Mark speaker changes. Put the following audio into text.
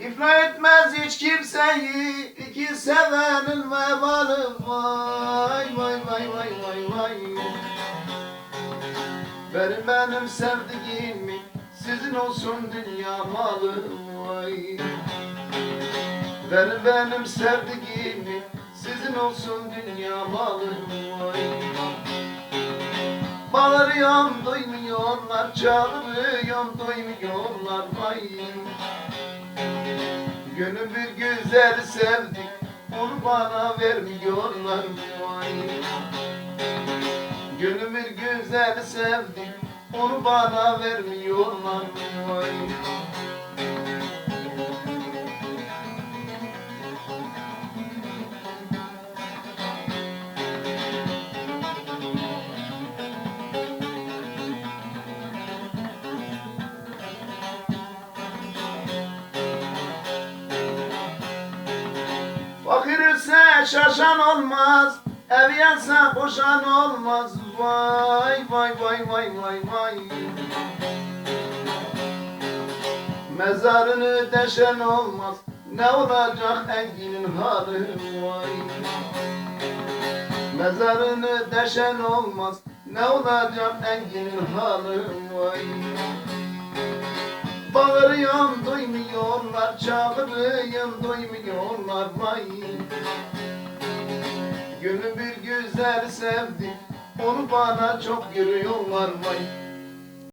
Speaker 1: İfla hiç kimseyi iki sevenin ve vebalı. Vay vay vay vay vay vay. Benim benim sevdiğimi sizin olsun dünya malı vay. Verin benim sevdiğimi sizin olsun dünya malı vay. Bağırıyorum duymuyorlar, çağırıyorum duymuyorlar vay. Gönül bir güzel sevdik, onu vermiyorlar vay. Gönül bir güzel sevdik, onu bana vermiyorlar vay Fakir ise şaşan olmaz, ev yansa boşan olmaz. Vay vay vay vay vay vay. Mezarını deşen olmaz, ne olacak enginin halı vay. Mezarını deşen olmaz, ne olacak enginin halı vay. Bağırıyorum duymuyorlar, çağırıyorum duymuyorlar vay Gönül bir güzel sevdi, onu bana çok görüyorlar vay